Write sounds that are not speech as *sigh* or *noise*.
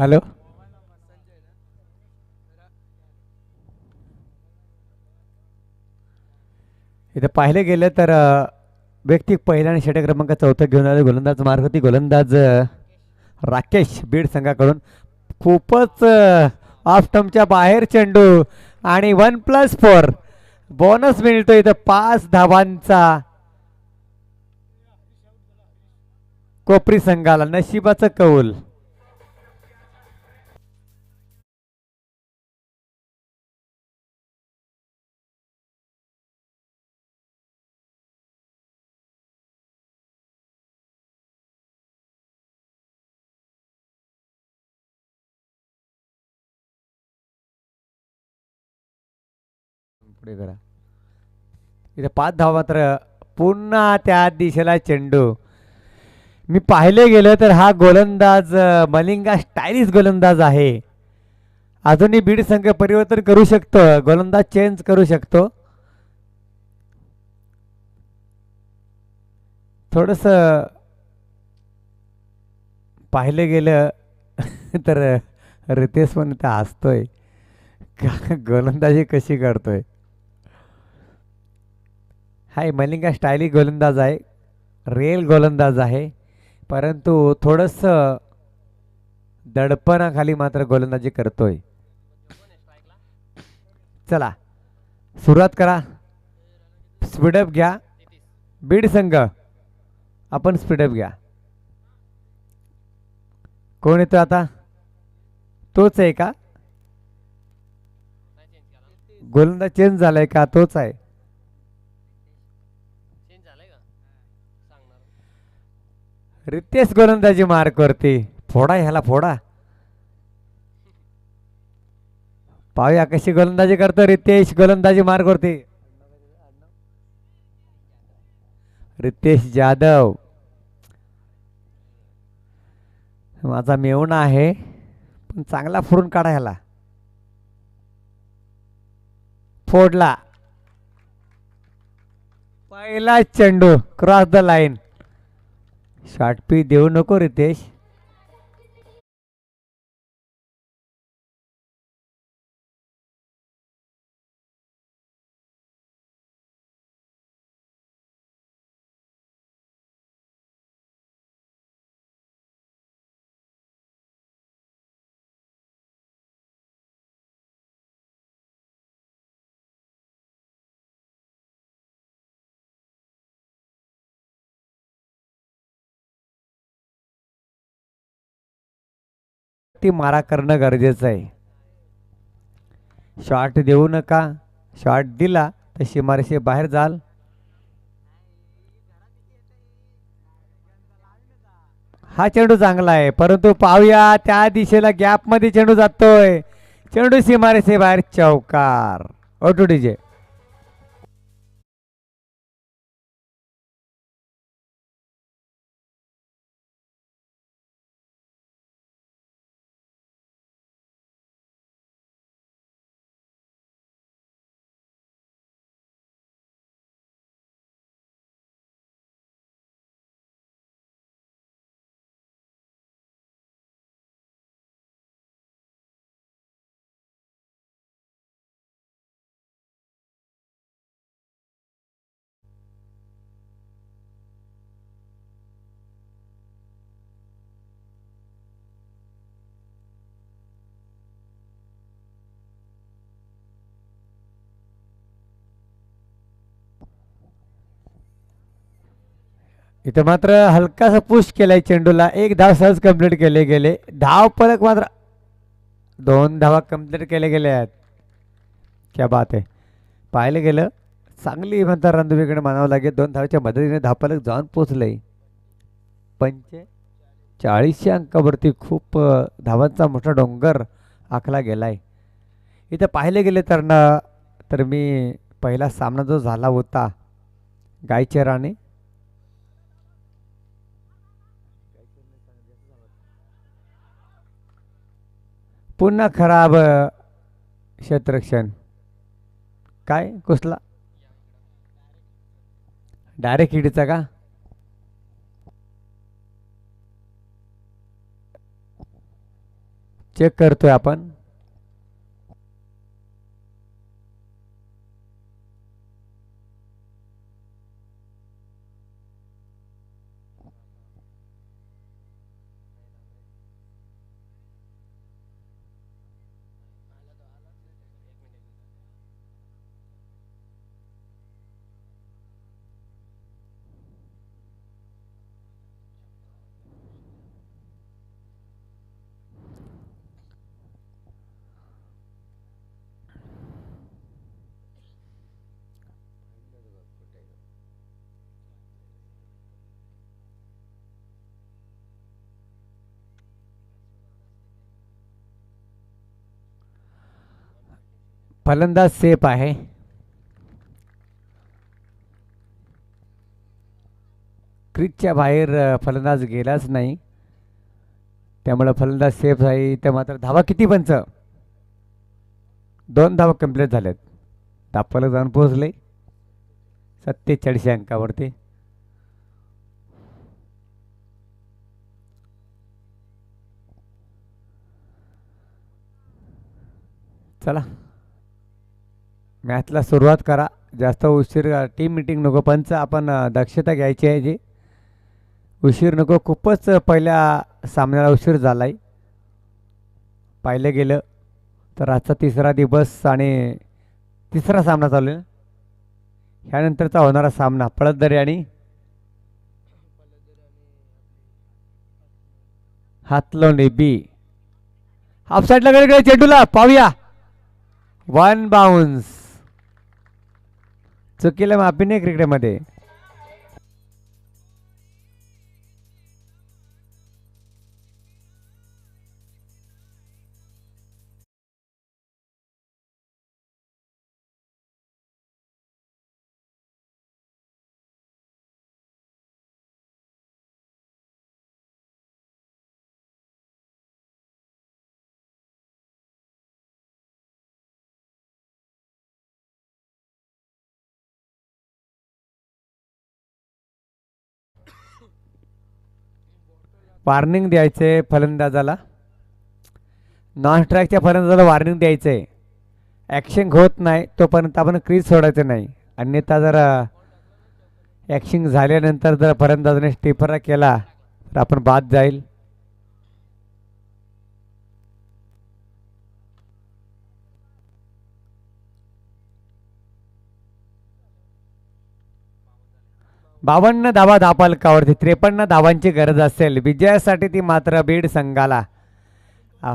Hello? इथं पाहिलं गेलं तर व्यक्ती पहिल्या आणि षटक क्रमांक चौथा घेऊन आले गोलंदाज मार्ग होती गोलंदाज राकेश बीड संघाकडून. खूपच ऑफ टमच्या बाहेर चेंडू आणि वन प्लस फोर बोनस मिळतो इथं पाच धावांचा. कोपरी संघाला नशिबाचं कौल. पुढे करा. इथे पाच धावा मात्र. पुन्हा त्या दिशेला चेंडू. मी पाहिले गेलं तर हा गोलंदाज मलिंगा स्टायलिश गोलंदाज आहे. अजूनही बीड संघ परिवर्तन करू शकतो गोलंदाज चेंज करू शकतो. थोडस पाहिलं गेलं *laughs* तर रितेश पण इथं हसतोय. का *laughs* गोलंदाजी कशी करतोय? हाय मलिंगा स्टायली गोलंदाज आहे रेल गोलंदाज आहे परंतु थोडंसं दडपणाखाली मात्र गोलंदाजी करतोय. चला सुरुवात करा. स्पीडअप घ्या. बीड संघ आपण स्पीडअप घ्या. कोण येतो आता? तोच आहे का? गोलंदाज चेंज झालाय का? तोच आहे. रितेश गोलंदाजी मार करते. फोडा ह्याला फोडा. पाहूया कशी गोलंदाजी करतो रितेश गोलंदाजी मार करते. रितेश जाधव. माझा मेवणा आहे पण चांगला फोडून काढा ह्याला. फोडला. पहिला चेंडू क्रॉस द लाईन शॉर्ट देऊ नको रितेश. ती मारा करणं गरजेचं आहे. शॉट देऊ नका. शॉट दिला तर शिमारेशी बाहेर जाल. हा चेंडू चांगला आहे परंतु पाहूया त्या दिशेला गॅपमध्ये चेंडू जातोय. चेंडू सीमारेशी बाहेर चौकार. ओटू डीजे. इथं मात्र हलकासा पुश केलाय चेंडूला. एक धाव सहज कंप्लीट केले गेले. धाव फलक मात्र दोन धावा कंप्लीट केले गेले आहेत क्या बात आहे पाहिलं गेलं चांगली म्हणता रणधुवीकडे मानावं लागेल. दोन धावाच्या मदतीने धावपलक जाऊन पोचलंय पंचे चाळीसशे अंकावरती खूप धावांचा मोठा डोंगर आखला गेलाय. इथं पाहिले गेले तर ना तर मी पहिला सामना जो झाला होता गायचेराने पुन्हा खराब अ, काय? कुसला? डायरेक्ट हिडीचा का? चेक करतोय आपण. फलंदाज सेफ आहे. क्रिजच्या बाहेर फलंदाज गेलाच नाही. त्यामुळं फलंदाज सेफ आहे. तर मात्र धावा किती पंच? दोन धावा कंप्लीट झाल्यात. तापाला जाऊन पोहोचले. सत्तेचाळीस अंकावरती. चला. मॅचला सुरुवात करा. जास्त उशीर टीम मिटिंग नको. पंच आपण दक्षता घ्यायची आहे जी. उशीर नको. खूपच पहिल्या सामन्याला उशीर झाला आहे पाहिलं गेलं तर आजचा तिसरा दिवस आणि तिसरा सामना चालू आहे ह्यानंतरचा होणारा सामना पळतदरी आणि हातलोंडी बी. हाफ साईडला कडे कडे चेंडूला पाहूया. वन बाउन्स चुकीला माफी नाही क्रिकेटमध्ये वॉर्निंग आहे फलंदाजाला. नॉन स्ट्राईकच्या फलंदाजाला वार्निंग द्यायचं. आहे ॲक्शन होत नाही तोपर्यंत आपण क्रीज सोडायचं नाही. अन्यथा जर uh, ॲक्शन झाल्यानंतर जर फलंदाजाने स्टिफरा केला तर आपण बाद जाईल. बावन्न धावा धापालकावरती त्रेपन्न धावांची गरज असेल. विजयासाठी ती मात्र बीड संघाला. आ-